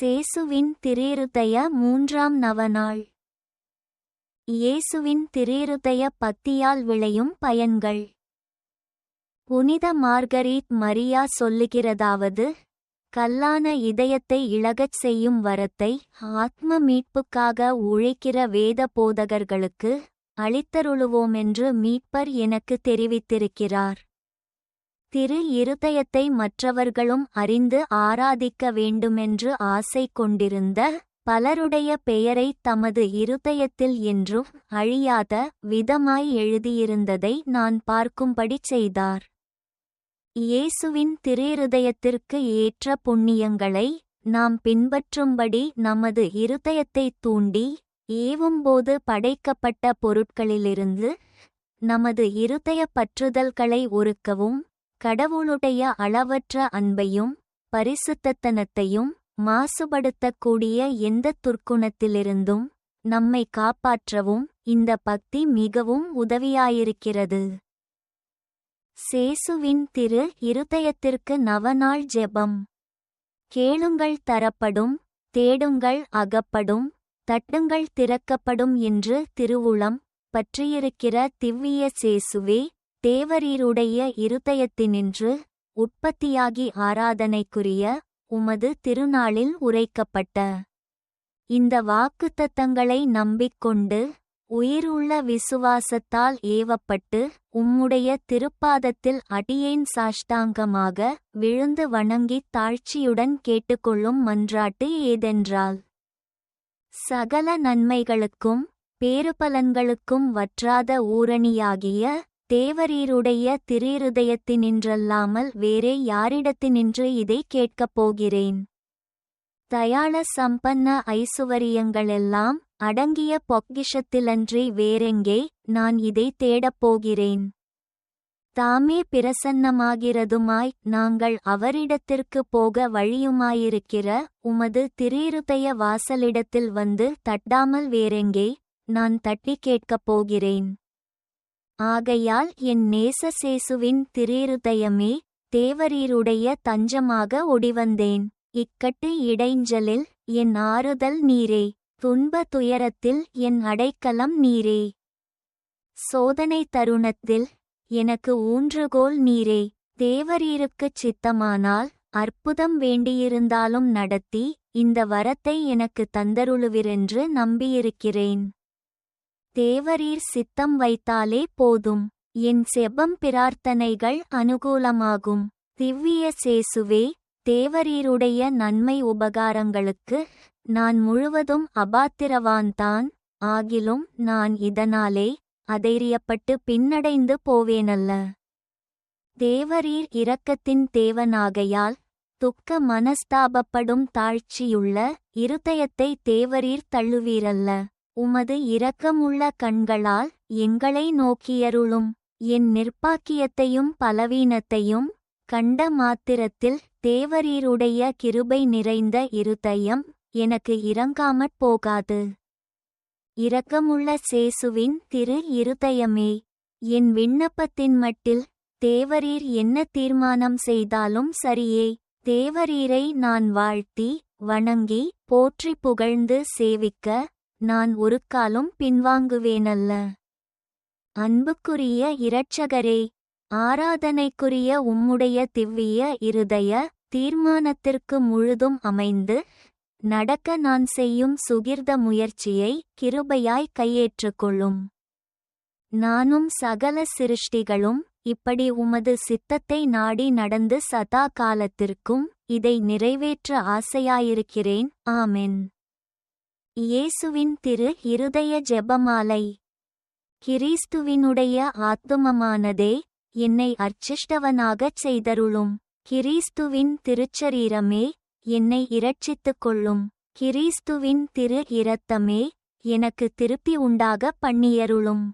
சேசுவின் திரேருதய மூன்றாம் நவநாள். இயேசுவின் திரேருதய பத்தியால் விளையும் பயன்கள். புனித மார்கரீட் மரியா சொல்லுகிறதாவது கல்லான இதயத்தை இழகச் செய்யும் வரத்தை ஆத்ம மீட்புக்காக உழைக்கிற வேத போதகர்களுக்கு அளித்தருளுவோமென்று மீட்பர் எனக்கு தெரிவித்திருக்கிறார். திரு இருதயத்தை மற்றவர்களும் அறிந்து ஆராதிக்க வேண்டுமென்று ஆசை கொண்டிருந்த பலருடைய பெயரை தமது இருதயத்தில் என்றும் அழியாத விதமாய் எழுதியிருந்ததை நான் பார்க்கும்படி செய்தார். இயேசுவின் திருஇருதயத்திற்கு ஏற்ற புண்ணியங்களை நாம் பின்பற்றும்படி நமது இருதயத்தை தூண்டி ஏவும்போது படைக்கப்பட்ட பொருட்களிலிருந்து நமது இருதய பற்றுதல்களை ஒருக்கவும் கடவுளுடைய அளவற்ற அன்பையும் பரிசுத்தத்தனத்தையும் மாசுபடுத்தக்கூடிய எந்த துர்க்குணத்திலிருந்தும் நம்மை காப்பாற்றவும் இந்த பக்தி மிகவும் உதவியாயிருக்கிறது. சேசுவின் திரு இருதயத்திற்கு நவநாள் ஜெபம். கேளுங்கள் தரப்படும் தேடுங்கள் அகப்படும் தட்டுங்கள் திறக்கப்படும் என்று திருவுளம் பற்றியிருக்கிற திவ்விய சேசுவே தேவரீருடைய இருதயத்தினின்று உற்பத்தியாகி ஆராதனைக்குரிய உமது திருநாளில் உரைக்கப்பட்ட இந்த வாக்குத்தத்தங்களை நம்பிக்கொண்டு உயிருள்ள விசுவாசத்தால் ஏவப்பட்டு உம்முடைய திருப்பாதத்தில் அடியேன் சாஷ்டாங்கமாக விழுந்து வணங்கித் தாழ்ச்சியுடன் கேட்டுக்கொள்ளும் மன்றாட்டு ஏதென்றால் சகல நன்மைகளுக்கும் பேறுபலன்களுக்கும் வற்றாத ஊரணியாகிய தேவரீருடைய திருஇருதயத்தினின்றல்லாமல் வேறே யாரிடத்தினின்று இதை கேட்கப் போகிறேன். தயாள சம்பன்ன ஐசுவரியங்களெல்லாம் அடங்கிய பொக்கிஷத்திலன்றி வேறெங்கே நான் இதை தேடப் போகிறேன். தாமே பிரசன்னமாகிறதுமாய் நாங்கள் அவரிடத்திற்கு போக வழியுமாயிருக்கிற உமது திருஇருதய வாசலிடத்தில் வந்து தட்டாமல் வேறெங்கே நான் தட்டி கேட்கப் போகிறேன். ஆகையால் என் நேசசேசுவின் திரேருதயமே தேவரீருடைய தஞ்சமாக ஒடிவந்தேன். இக்கட்டு இடைஞ்சலில் என் ஆறுதல் நீரே. துன்ப துயரத்தில் என் அடைக்கலம் நீரே. சோதனை தருணத்தில் எனக்கு ஊன்றுகோல் நீரே. தேவரீருக்குச் சித்தமானால் அற்புதம் வேண்டியிருந்தாலும் நடத்தி இந்த வரத்தை எனக்கு தந்தருளுவிரென்று நம்பியிருக்கிறேன். தேவரீர் சித்தம் வைத்தாலே போதும். என் செபம் பிரார்த்தனைகள் அனுகூலமாகும். திவ்விய சேசுவே தேவரீருடைய நன்மை உபகாரங்களுக்கு நான் முழுவதும் அபாத்திரவான்தான். ஆகிலும் நான் இதனாலே அதைரியப்பட்டு பின்னடைந்து போவேனல்ல. தேவரீர் இரக்கத்தின் தேவனாகையால் துக்க மனஸ்தாபப்படும் தாழ்ச்சியுள்ள இருதயத்தை தேவரீர் தள்ளுவீரல்ல. உமது இரக்கமுள்ள கண்களால் எங்களை நோக்கியருளும். என் நிர்ப்பாக்கியத்தையும் பலவீனத்தையும் கண்ட மாத்திரத்தில் தேவரீருடைய கிருபை நிறைந்த இருதயம் எனக்கு இறங்காமற் போகாது. இரக்கமுள்ள சேசுவின் திரு இருதயமே என் விண்ணப்பத்தின் மட்டில் தேவரீர் என்ன தீர்மானம் செய்தாலும் சரியே. தேவரீரை நான் வாழ்த்தி வணங்கி போற்றி புகழ்ந்து சேவிக்க நான் ஒருக்காலும் பின்வாங்குவேனல்ல. அன்புக்குரிய இரட்சகரே ஆராதனைக்குரிய உம்முடைய திவ்விய இருதய தீர்மானத்திற்கு முழுதும் அமைந்து நடக்க நான் செய்யும் சுகிர்த முயற்சியை கிருபையாய் கையேற்றுக்கொள்ளும். நானும் சகல சிருஷ்டிகளும் இப்படி உமது சித்தத்தை நாடி நடந்து சதா காலத்திற்கும் இதை நிறைவேற்ற ஆசையாயிருக்கிறேன். ஆமென். இயேசுவின் திரு இருதய ஜெபமாலை. கிறிஸ்துவினுடைய ஆத்துமமானதே என்னை அர்ச்சிஷ்டவனாகச் செய்தருளும். கிறிஸ்துவின் திருச்சரீரமே என்னை இரட்சித்துக் கொள்ளும் கிறிஸ்துவின் திரு இரத்தமே எனக்கு திருப்பி உண்டாக பண்ணியருளும்.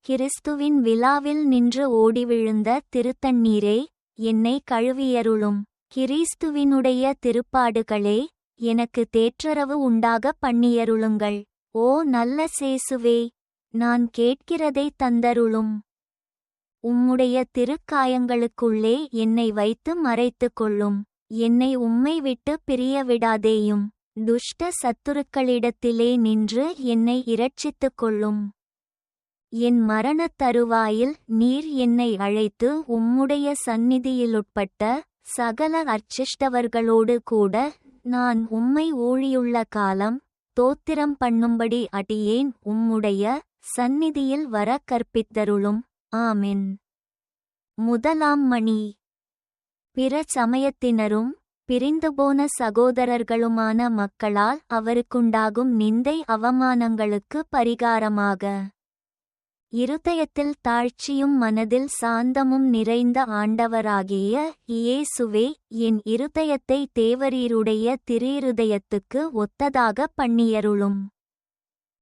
கிறிஸ்துவின் விழாவில் நின்று ஓடி விழுந்த திருத்தண்ணீரே என்னை கழுவியருளும். கிறிஸ்துவினுடைய திருப்பாடுகளே எனக்கு தேற்றரவு உண்டாக பண்ணியருளுங்கள். ஓ நல்ல சேசுவே நான் கேட்கிறதை தந்தருளும். உம்முடைய திருக்காயங்களுக்குள்ளே என்னை வைத்து மறைத்துக் கொள்ளும். என்னை உம்மை விட்டு பிரிய விடாதேயும். துஷ்ட சத்துருக்களிடத்திலே நின்று என்னை இரட்சித்துக் கொள்ளும். என் மரணத் தருவாயில் நீர் என்னை அழைத்து உம்முடைய சந்நிதியிலுட்பட்ட சகல அர்ச்சிஷ்டவர்களோடு கூட நான் உம்மை ஊழியுள்ள காலம் தோத்திரம் பண்ணும்படி அடியேன் உம்முடைய சந்நிதியில் வர கற்பித்தருளும். ஆமென். முதலாம் மணி. பிற சமயத்தினரும் பிரிந்துபோன சகோதரர்களுமான மக்களால் அவருக்குண்டாகும் நிந்தை அவமானங்களுக்கு பரிகாரமாக. இருதயத்தில் தாழ்ச்சியும் மனதில் சாந்தமும் நிறைந்த ஆண்டவராகிய இயேசுவே என் இருதயத்தை தேவரீருடைய திரீருதயத்துக்கு ஒத்ததாக பண்ணியருளும்.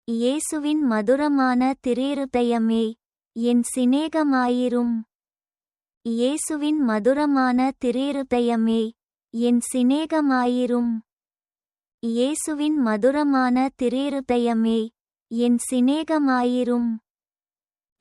இயேசுவின் மதுரமான திரீருதயமே என் சிநேகமாயிரும். இயேசுவின் மதுரமான திரீருதயமே என் சிநேகமாயிரும். இயேசுவின் மதுரமான திரீருதயமே என் சிநேகமாயிரும்.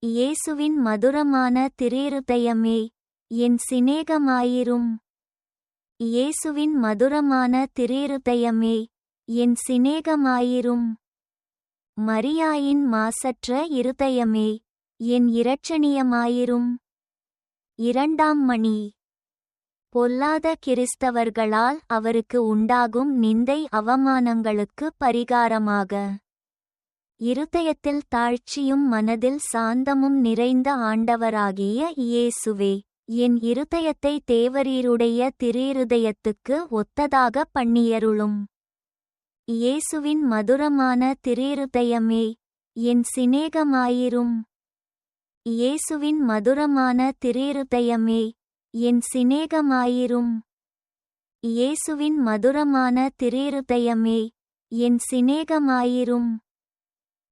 இயேசுவின் மதுரமான திரீருதயமே என் சிநேகமாயிரும். இயேசுவின் மதுரமான திரீருதயமே என் சிநேகமாயிரும். மரியாயின் மாசற்ற இருதயமே என் இரட்சணியமாயிரும். இரண்டாம் மணி. பொல்லாத கிறிஸ்தவர்களால் அவருக்கு உண்டாகும் நிந்தை அவமானங்களுக்கு பரிகாரமாக. இருதயத்தில் தாழ்ச்சியும் மனதில் சாந்தமும் நிறைந்த ஆண்டவராகிய இயேசுவே என் இருதயத்தை தேவரீருடைய திரீருதயத்துக்கு ஒத்ததாக பண்ணியருளும். இயேசுவின் மதுரமான திரீருதயமே என் சிநேகமாயிரும். இயேசுவின் மதுரமான திரீருதயமே என் சிநேகமாயிரும். இயேசுவின் மதுரமான திரீருதயமே என் சிநேகமாயிரும்.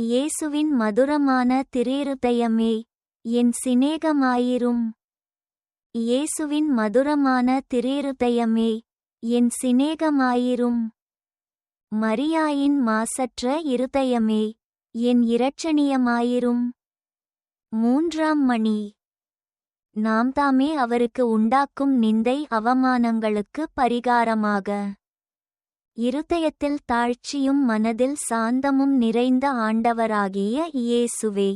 இயேசுவின் மதுரமான திரீருதயமே என் சிநேகமாயிரும். இயேசுவின் மதுரமான திரீருதயமே என் சிநேகமாயிரும். மரியாயின் மாசற்ற இருதயமே என் இரட்சணியமாயிரும். மூன்றாம் மணி. நாம் தாமே அவருக்கு உண்டாக்கும் நிந்தை அவமானங்களுக்கு பரிகாரமாக. இருதயத்தில் தாழ்ச்சியும் மனதில் சாந்தமும் நிறைந்த ஆண்டவராகிய இயேசுவே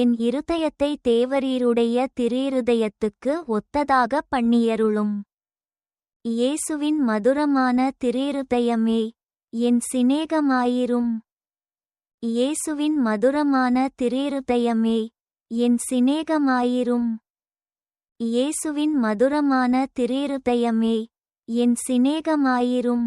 என் இருதயத்தை தேவரீருடைய திரீருதயத்துக்கு ஒத்ததாக பண்ணியருளும். இயேசுவின் மதுரமான திரீருதயமே என் சிநேகமாயிரும். இயேசுவின் மதுரமான திரீருதயமே என் சிநேகமாயிரும். இயேசுவின் மதுரமான திரீருதயமே என் சிநேகமாயிரும்.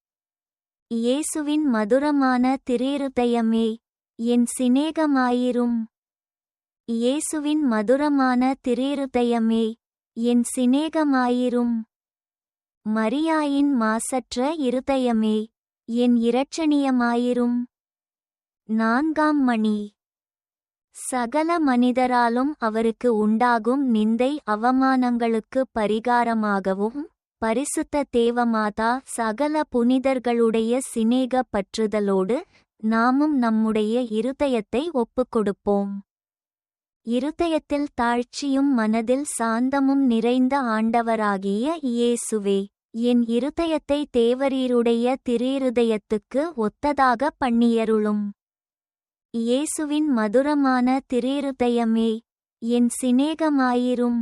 இயேசுவின் மதுரமான திரீருதயமே என் சிநேகமாயிரும். இயேசுவின் மதுரமான திரீருதயமே என் சிநேகமாயிரும். மரியாயின் மாசற்ற இருதயமே என் இரட்சணியமாயிரும். நான்காம் மணி. சகல மனிதராலும் அவருக்கு உண்டாகும் நிந்தை அவமானங்களுக்கு பரிகாரமாகவும் பரிசுத்த தேவமாதா சகல புனிதர்களுடைய சிநேக பற்றுதலோடு நாமும் நம்முடைய இருதயத்தை ஒப்புக்கொடுப்போம். இருதயத்தில் தாழ்ச்சியும் மனதில் சாந்தமும் நிறைந்த ஆண்டவராகிய இயேசுவே என் இருதயத்தை தேவரீருடைய திரீருதயத்துக்கு ஒத்ததாக பண்ணியருளும். இயேசுவின் மதுரமான திரீருதயமே என் சிநேகமாயிரும்.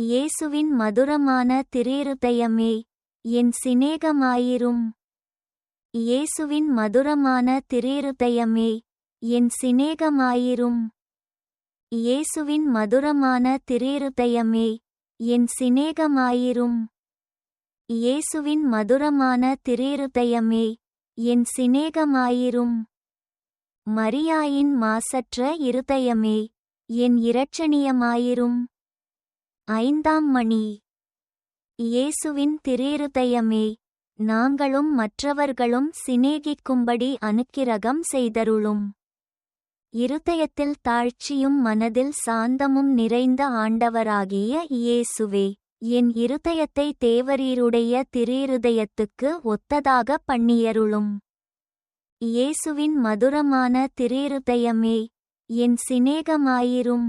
இயேசுவின் மதுரமான திரீருதயமே என் சிநேகமாயிரும். இயேசுவின் மதுரமான திரீருதயமே என் சிநேகமாயிரும். இயேசுவின் மதுரமான திரீருதயமே என் சிநேகமாயிரும். இயேசுவின் மதுரமான திரீருதயமே என் சிநேகமாயிரும். மரியாயின் மாசற்ற இருதயமே என் இரட்சணியமாயிரும். ஐந்தாம் மணி. இயேசுவின் திரீருதயமே நாங்களும் மற்றவர்களும் சிநேகிக்கும்படி அனுக்கிரகம் செய்தருளும். இருதயத்தில் தாழ்ச்சியும் மனதில் சாந்தமும் நிறைந்த ஆண்டவராகிய இயேசுவே என் இருதயத்தை தேவரீருடைய திரீருதயத்துக்கு ஒத்ததாக பண்ணியருளும். இயேசுவின் மதுரமான திரீருதயமே என் சிநேகமாயிரும்.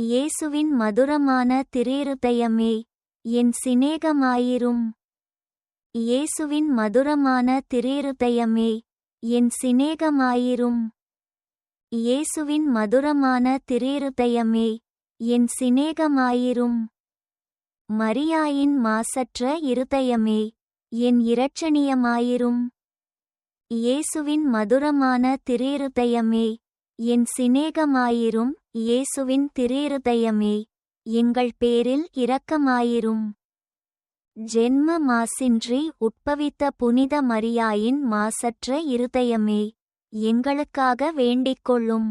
இயேசுவின் மதுரமான திரீருதயமே என் சிநேகமாயிரும். இயேசுவின் மதுரமான திரீருதயமே என் சிநேகமாயிரும். இயேசுவின் மதுரமான திரீருதயமே என் சிநேகமாயிரும். மரியாயின் மாசற்ற இருதயமே என் இரட்சணியமாயிரும். இயேசுவின் மதுரமான திரீருதயமே என் சிநேகமாயிரும். இயேசுவின் திரீருதயமே எங்கள் பேரில் இரக்கமாயிரும். ஜென்ம மாசின்றி உட்பவித்த புனித மரியாயின் மாசற்ற இருதயமே எங்களுக்காக வேண்டிக்கொள்ளும்.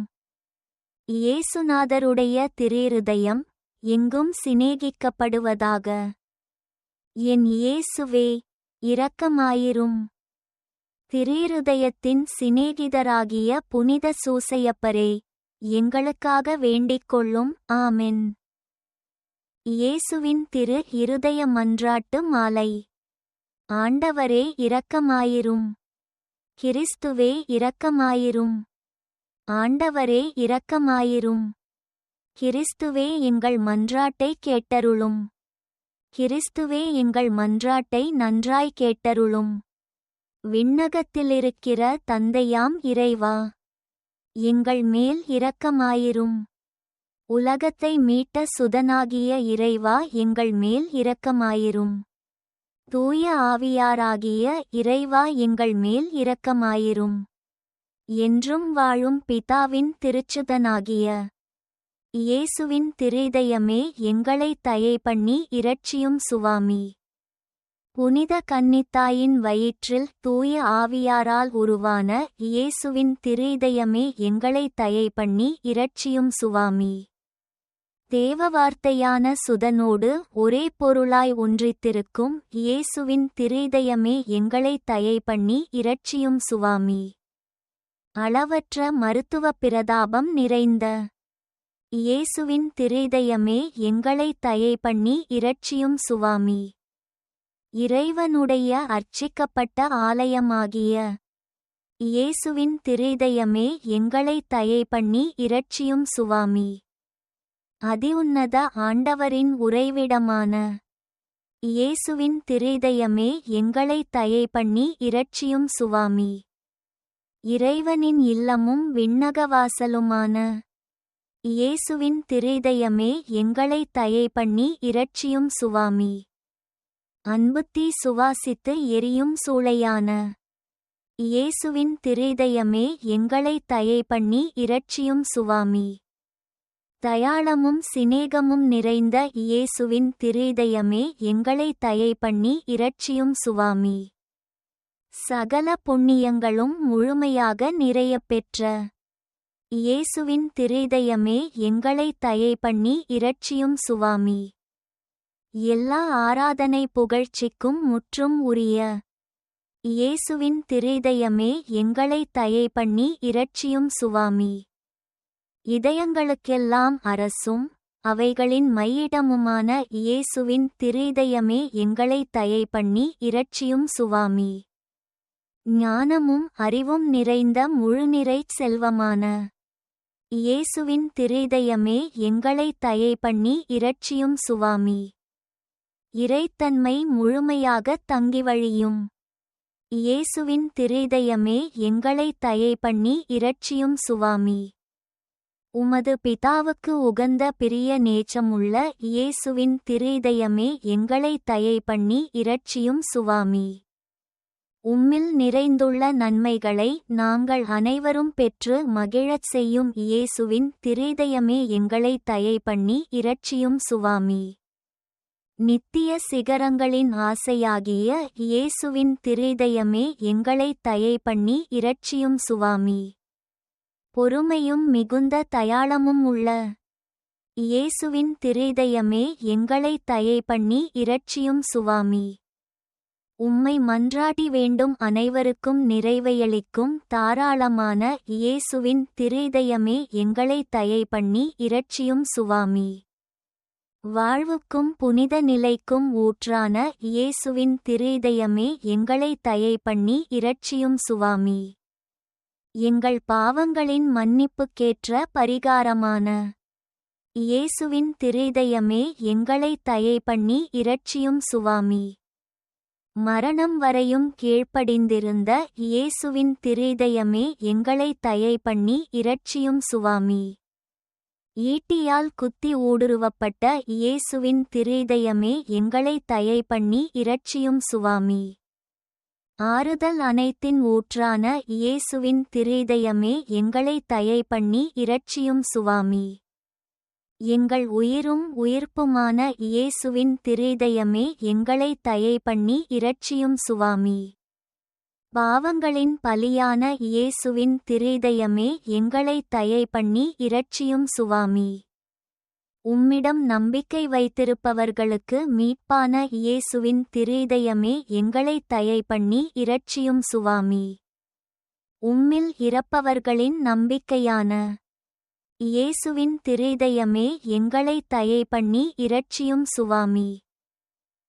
இயேசுநாதருடைய திரிருதயம் எங்கும் சிநேகிக்கப்படுவதாக. என் இயேசுவே இரக்கமாயிரும். திரிருதயத்தின் சிநேகிதராகிய புனித சூசையப்பரே எங்களுக்காக வேண்டிக்கொள்ளும். ஆமென். இயேசுவின் திரு இருதய மன்றாட்டு மாலை. ஆண்டவரே இரக்கமாயிரும். கிறிஸ்துவே இரக்கமாயிரும். ஆண்டவரே இரக்கமாயிரும். கிறிஸ்துவே எங்கள் மன்றாட்டை கேட்டருளும். கிறிஸ்துவே எங்கள் மன்றாட்டை நன்றாய் கேட்டருளும். விண்ணகத்திலிருக்கிற தந்தையாம் இறைவா. எங்கள் மேல் இரக்கமாயிரும். உலகத்தை மீட்ட சுதனாகிய இறைவா எங்கள் மேல் இரக்கமாயிரும். தூய ஆவியாராகிய இறைவா எங்கள் மேல் இரக்கமாயிரும். என்றும் வாழும் பிதாவின் திருச்சுதனாகிய இயேசுவின் திரிதயமே எங்களை தயை பண்ணி இரட்சியும் சுவாமி. புனித கன்னித்தாயின் வயிற்றில் தூய ஆவியாரால் உருவான இயேசுவின் திரிதயமே எங்களை தயை பண்ணி இரட்சியும் சுவாமி. தேவ வார்த்தையான சுதனோடு ஒரே பொருளாய் ஒன்றித்திருக்கும் இயேசுவின் திரிதயமே எங்களை தயை பண்ணி இரட்சியும் சுவாமி. அளவற்ற மருத்துவ பிரதாபம் நிறைந்த இயேசுவின் திரிதயமே எங்களை தயை பண்ணி இரட்சியும் சுவாமி. இறைவனுடைய அர்ச்சிக்கப்பட்ட ஆலயமாகிய இயேசுவின் திரிதயமே எங்களை தயை பண்ணி இரட்சியும் சுவாமி. அதிஉன்னத ஆண்டவரின் உறைவிடமான இயேசுவின் திரிதயமே எங்களை தயை பண்ணி இரட்சியும் சுவாமி. இறைவனின் இல்லமும் விண்ணகவாசலுமான இயேசுவின் திரிதயமே எங்களை தயை பண்ணி இரட்சியும் சுவாமி. அன்புத்தீ சுவாசித்து எரியும் சூளையான. இயேசுவின் திரிதயமே எங்களை தயை பண்ணி இரட்சியும் சுவாமி. தயாளமும் சிநேகமும் நிறைந்த இயேசுவின் திரிதயமே எங்களை தயை பண்ணி இரட்சியும் சுவாமி. சகல புண்ணியங்களும் முழுமையாக நிறையப் பெற்ற இயேசுவின் திரிதயமே எங்களை தயை பண்ணி இரட்சியும் சுவாமி. எல்லா ஆராதனை புகழ்ச்சிக்கும் முற்றும் உரிய இயேசுவின் திரிதயமே எங்களை தயை பண்ணி இரட்சியும் சுவாமி. இதயங்களுக்கெல்லாம் அரசும் அவைகளின் மையிடமுமான இயேசுவின் திரிதயமே எங்களை தயை பண்ணி இரட்சியும் சுவாமி. ஞானமும் அறிவும் நிறைந்த முழுநிறைச் செல்வமான இயேசுவின் திரிதயமே எங்களை தயை பண்ணி இரட்சியும் சுவாமி. இறைத்தன்மை முழுமையாக தங்கி வழியும் இயேசுவின் திரிதயமே எங்களை தயை பண்ணி இரட்சியும் சுவாமி. உமது பிதாவுக்கு உகந்த பிரிய நேச்சமுள்ள இயேசுவின் திரிதயமே எங்களை தயை பண்ணி இரட்சியும் சுவாமி. உம்மில் நிறைந்துள்ள நன்மைகளை நாங்கள் அனைவரும் பெற்று மகிழச் செய்யும் இயேசுவின் திரிதயமே எங்களை தயை பண்ணி இரட்சியும் சுவாமி. நித்திய சிகரங்களின் ஆசையாகிய இயேசுவின் திரிதயமே எங்களை தயை பண்ணி இரட்சியும் சுவாமி. பொறுமையும் மிகுந்த தயாளமும் உள்ள இயேசுவின் திரிதயமே எங்களை தயை பண்ணி இரட்சியும் சுவாமி. உம்மை மன்றாடி வேண்டும் அனைவருக்கும் நிறைவையளிக்கும் தாராளமான இயேசுவின் திரிதயமே எங்களை தயை பண்ணி இரட்சியும் சுவாமி. வாழ்வுக்கும் புனித நிலைக்கும் ஊற்றான இயேசுவின் திரிதயமே எங்களை தயை பண்ணி இரட்சியும் சுவாமி. எங்கள் பாவங்களின் மன்னிப்புக்கேற்ற பரிகாரமான இயேசுவின் திரிதயமே எங்களை தயை பண்ணி இரட்சியும் சுவாமி. மரணம் வரையும் கீழ்ப்படிந்திருந்த இயேசுவின் திரிதயமே எங்களை தயை பண்ணி இரட்சியும் சுவாமி. ஈட்டியால் குத்தி ஊடுருவப்பட்ட இயேசுவின் திரிதயமே எங்களை தயை பண்ணி இரட்சியும் சுவாமி. ஆறுதல் அனைத்தின் ஊற்றான இயேசுவின் திரிதயமே எங்களை தயை பண்ணி இரட்சியும் சுவாமி. எங்கள் உயிரும் உயிர்ப்புமான இயேசுவின் திரிதயமே எங்களை தயை பண்ணி இரட்சியும் சுவாமி. பாவங்களின் பலியான இயேசுவின் திரிதயமே எங்களை தயை பண்ணி இரட்சியும் சுவாமி. உம்மிடம் நம்பிக்கை வைத்திருப்பவர்களுக்கு மீட்பான இயேசுவின் திரிதயமே எங்களை தயை பண்ணி இரட்சியும் சுவாமி. உம்மில் இறப்பவர்களின் நம்பிக்கையான இயேசுவின் திரிதயமே எங்களை தயை பண்ணி இரட்சியும் சுவாமி.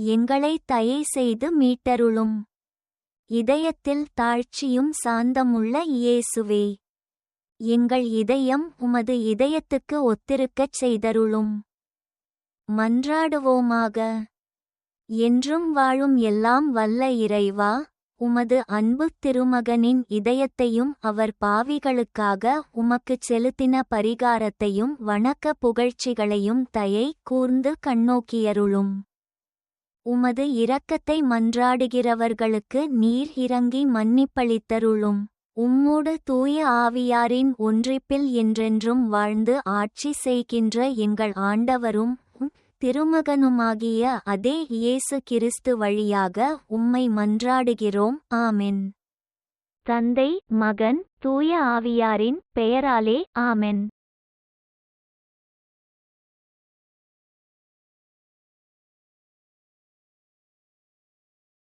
எங்களை தயை செய்து மீட்டருளும். இதயத்தில் தாழ்ச்சியும் சாந்தமுள்ள இயேசுவே. எங்கள் இதயம் உமது இதயத்துக்கு ஒத்திருக்கச் செய்தருளும். மன்றாடுவோமாக. என்றும் வாழும் எல்லாம் வல்ல இறைவா உமது அன்பு திருமகனின் இதயத்தையும் அவர் பாவிகளுக்காக உமக்குச் செலுத்தின பரிகாரத்தையும் வணக்க புகழ்ச்சிகளையும் தயை கூர்ந்து கண்ணோக்கியருளும். உமது இரக்கத்தை மன்றாடுகிறவர்களுக்கு நீர் இறங்கி மன்னிப்பளித்தருளும். உம்மோடு தூய ஆவியாரின் ஒன்றிப்பில் என்றென்றும் வாழ்ந்து ஆட்சி செய்கின்ற எங்கள் ஆண்டவரும் திருமகனுமாகிய அதே இயேசு கிறிஸ்து வழியாக உம்மை மன்றாடுகிறோம். ஆமென். தந்தை மகன் தூய ஆவியாரின் பெயராலே ஆமென்.